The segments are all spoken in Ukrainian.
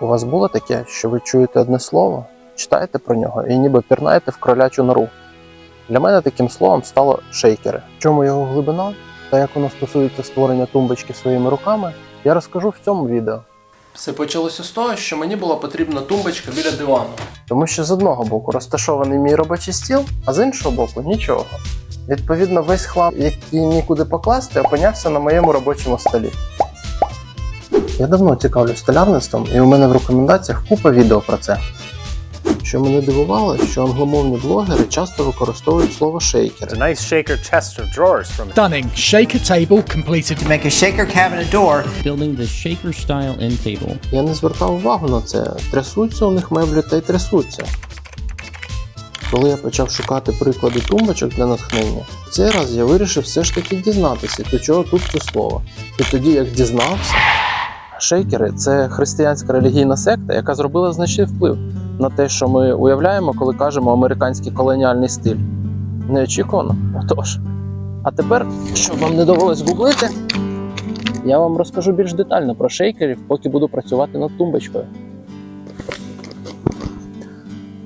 У вас було таке, що ви чуєте одне слово, читаєте про нього і ніби пірнаєте в кролячу нору. Для мене таким словом стало шейкери. В чому його глибина та як воно стосується створення тумбочки своїми руками, я розкажу в цьому відео. Все почалося з того, що мені була потрібна тумбочка біля дивану. Тому що з одного боку розташований мій робочий стіл, а з іншого боку нічого. Відповідно, весь хлам, який нікуди покласти, опинявся на моєму робочому столі. Я давно цікавлюсь столярництвом, і у мене в рекомендаціях купа відео про це. Що мене дивувало, що англомовні блогери часто використовують слово шейкери. It's nice shaker chest of drawers from Stunning shaker table completed to make a shaker cabinet door building the shaker style end table. Я не звертав увагу на це. Трясуться у них меблі та й трясуться. Коли я почав шукати приклади тумбочок для натхнення, в цей раз я вирішив все ж таки дізнатися, до чого тут це слово. І тоді, як дізнався, шейкери це християнська релігійна секта, яка зробила значний вплив на те, що ми уявляємо, коли кажемо американський колоніальний стиль. Неочікувано. Отож. А тепер, щоб вам не довелось гуглити, я вам розкажу більш детально про шейкерів, поки буду працювати над тумбочкою.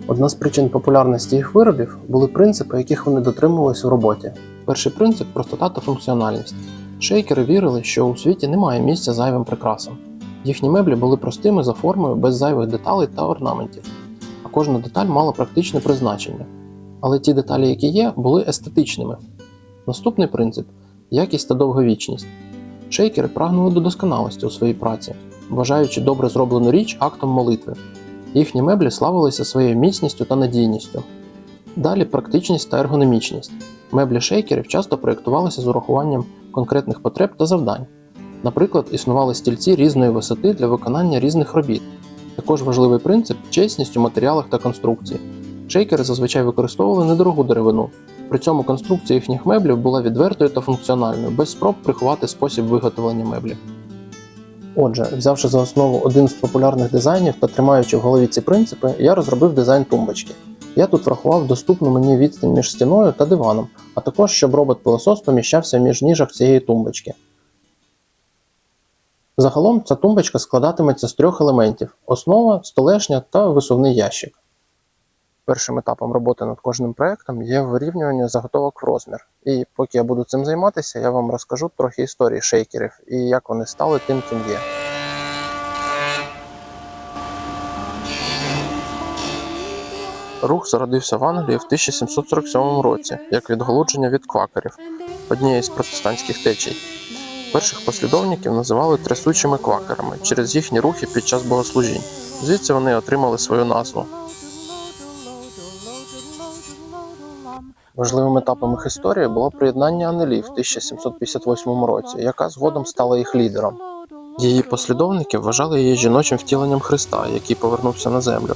Одна з причин популярності їх виробів були принципи, яких вони дотримувалися в роботі. Перший принцип простота та функціональність. Шейкери вірили, що у світі немає місця зайвим прикрасам. Їхні меблі були простими за формою, без зайвих деталей та орнаментів, а кожна деталь мала практичне призначення. Але ті деталі, які є, були естетичними. Наступний принцип якість та довговічність. Шейкери прагнули до досконалості у своїй праці, вважаючи добре зроблену річ актом молитви. Їхні меблі славилися своєю міцністю та надійністю. Далі практичність та ергономічність. Меблі шейкерів часто проєктувалися з урахуванням конкретних потреб та завдань. Наприклад, існували стільці різної висоти для виконання різних робіт. Також важливий принцип чесність у матеріалах та конструкції. Шейкери зазвичай використовували недорогу деревину. При цьому конструкція їхніх меблів була відвертою та функціональною, без спроб приховати спосіб виготовлення меблів. Отже, взявши за основу один з популярних дизайнів та тримаючи в голові ці принципи, я розробив дизайн тумбочки. Я тут врахував доступну мені відстань між стіною та диваном, а також щоб робот-пилосос поміщався між ніжок цієї тумбочки. Загалом ця тумбочка складатиметься з трьох елементів: основа, столешня та висувний ящик. Першим етапом роботи над кожним проектом є вирівнювання заготовок в розмір. І поки я буду цим займатися, я вам розкажу трохи історії шейкерів і як вони стали тим, ким є. Рух зародився в Англії в 1747 році як відголудження від квакерів, однієї з протестантських течій. Перших послідовників називали трясучими квакерами через їхні рухи під час богослужінь. Звідси вони отримали свою назву. Важливим етапом їх історії було приєднання Анелі в 1758 році, яка згодом стала їх лідером. Її послідовники вважали її жіночим втіленням Христа, який повернувся на землю.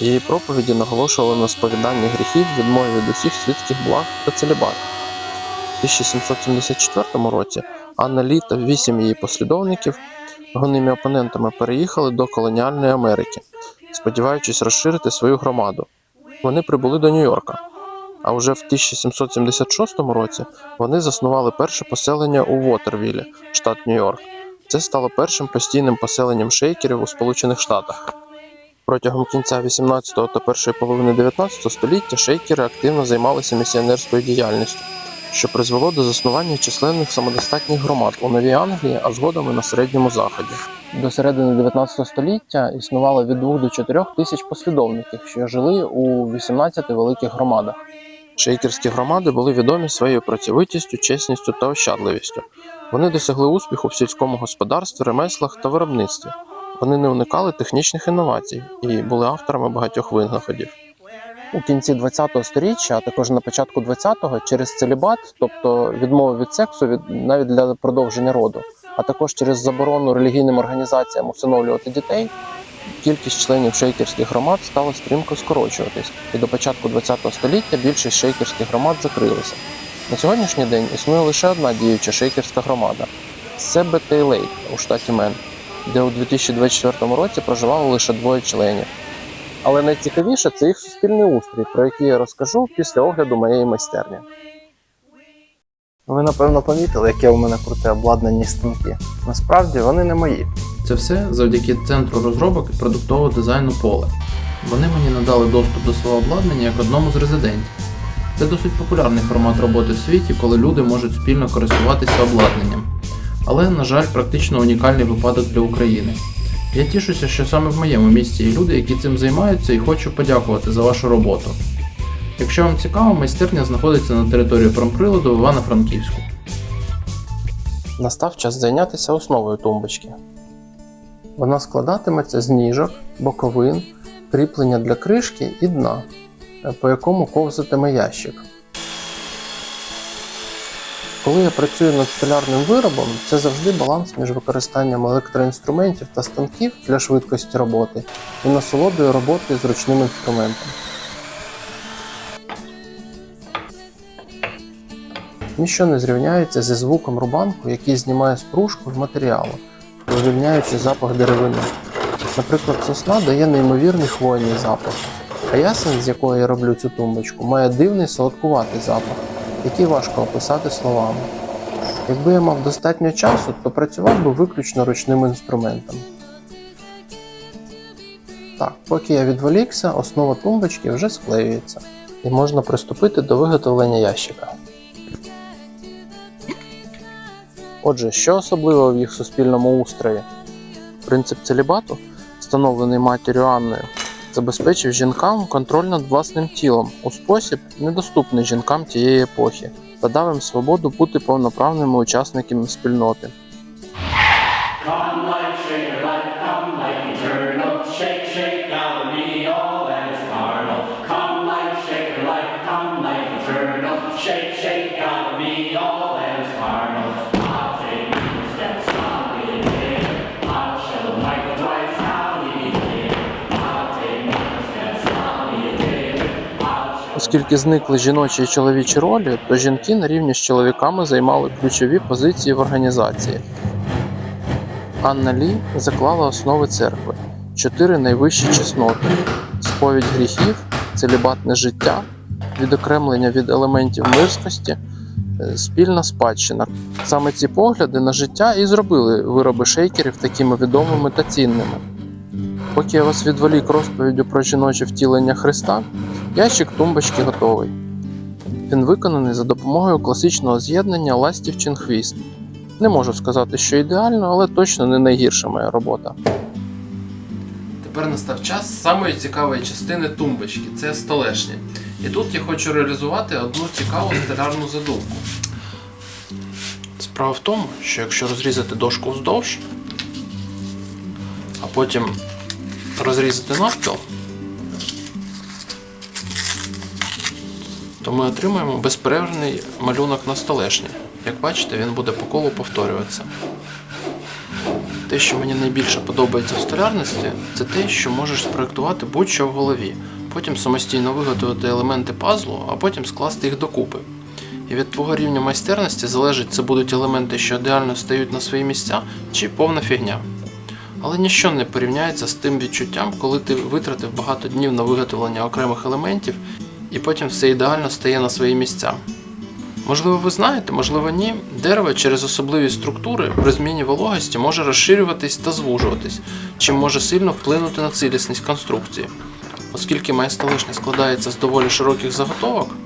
Її проповіді наголошували на сповіданні гріхів, відмові від усіх світських благ та целібат. У 1774 році Анна Лі та вісім її послідовників гонними опонентами переїхали до колоніальної Америки, сподіваючись розширити свою громаду. Вони прибули до Нью-Йорка. А вже в 1776 році вони заснували перше поселення у Вотервілі, штат Нью-Йорк. Це стало першим постійним поселенням шейкерів у Сполучених Штатах. Протягом кінця 18 та першої половини 19 століття шейкери активно займалися місіонерською діяльністю, що призвело до заснування численних самодостатніх громад у Новій Англії, а згодом і на середньому заході. До середини 19 століття існувало від 2 до 4 тисяч послідовників, що жили у 18 великих громадах. Шейкерські громади були відомі своєю працьовитістю, чесністю та ощадливістю. Вони досягли успіху в сільському господарстві, ремеслах та виробництві. Вони не уникали технічних інновацій і були авторами багатьох винаходів. У кінці 20-го сторіччя, а також на початку 20-го, через целібат, тобто відмову від сексу від навіть для продовження роду, а також через заборону релігійним організаціям усиновлювати дітей, кількість членів шейкерських громад стала стрімко скорочуватись, і до початку 20 століття більшість шейкерських громад закрилися. На сьогоднішній день існує лише одна діюча шейкерська громада це Бетей Лейк у штаті Мен, де у 2024 році проживало лише двоє членів. Але найцікавіше це їх суспільний устрій, про який я розкажу після огляду моєї майстерні. Ви напевно помітили, яке у мене круте обладнані станки. Насправді вони не мої. Це все завдяки центру розробок і продуктового дизайну поле. Вони мені надали доступ до свого обладнання як одному з резидентів. Це досить популярний формат роботи в світі, коли люди можуть спільно користуватися обладнанням. Але, на жаль, практично унікальний випадок для України. Я тішуся, що саме в моєму місті є люди, які цим займаються, і хочу подякувати за вашу роботу. Якщо вам цікаво, майстерня знаходиться на території промприладу в Івано-Франківську. Настав час зайнятися основою тумбочки. Вона складатиметься з ніжок, боковин, кріплення для кришки і дна, по якому ковзатиме ящик. Коли я працюю над столярним виробом, це завжди баланс між використанням електроінструментів та станків для швидкості роботи і насолодою роботи з ручним інструментом. Ніщо не зрівняється зі звуком рубанку, який знімає стружку з матеріалу, вивільняючи запах деревини. Наприклад, сосна дає неймовірний хвойний запах, а ясень, з якого я роблю цю тумбочку, має дивний солодкуватий запах, який важко описати словами. Якби я мав достатньо часу, то працював би виключно ручним інструментом. Так, поки я відволікся, основа тумбочки вже склеюється, і можна приступити до виготовлення ящика. Отже, що особливого в їх суспільному устрої? Принцип целібату, встановлений матір'ю Анною, забезпечив жінкам контроль над власним тілом у спосіб, недоступний жінкам тієї епохи, та дав їм свободу бути повноправними учасниками спільноти. Оскільки зникли жіночі і чоловічі ролі, то жінки на рівні з чоловіками займали ключові позиції в організації. Анна Лі заклала основи церкви, чотири найвищі чесноти: сповідь гріхів, целібатне життя, відокремлення від елементів мирськості, е, спільна спадщина. Саме ці погляди на життя і зробили вироби шейкерів такими відомими та цінними. Поки я вас відволік розповіддю про жіноче втілення Христа, ящик тумбочки готовий. Він виконаний за допомогою класичного з'єднання ластівчин хвіст. Не можу сказати, що ідеально, але точно не найгірша моя робота. Тепер настав час самої цікавої частини тумбочки це столешня. І тут я хочу реалізувати одну цікаву столярну задумку. Справа в тому, що якщо розрізати дошку вздовж, а потім розрізати навпіл, то ми отримаємо безперервний малюнок на столешні. Як бачите, він буде по колу повторюватися. Те, що мені найбільше подобається в столярності, це те, що можеш спроектувати будь-що в голові, потім самостійно виготовити елементи пазлу, а потім скласти їх докупи. І від твого рівня майстерності залежить, це будуть елементи, що ідеально стають на свої місця, чи повна фігня. Але ніщо не порівняється з тим відчуттям, коли ти витратив багато днів на виготовлення окремих елементів, і потім все ідеально стає на свої місця. Можливо, ви знаєте, можливо, ні. Дерево через особливі структури при зміні вологості може розширюватись та звужуватись, чим може сильно вплинути на цілісність конструкції. Оскільки моя столешня складається з доволі широких заготовок,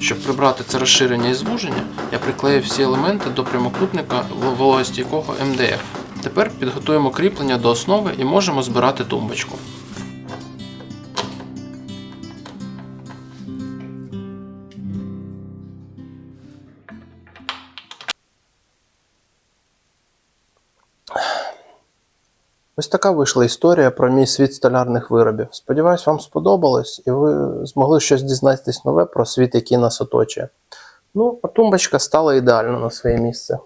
щоб прибрати це розширення і звуження, я приклеїв всі елементи до прямокутника вологостійкого МДФ. Тепер підготуємо кріплення до основи і можемо збирати тумбочку. Ось така вийшла історія про мій світ столярних виробів. Сподіваюсь, вам сподобалось і ви змогли щось дізнатись нове про світ, який нас оточує. Ну, а тумбочка стала ідеально на своє місце.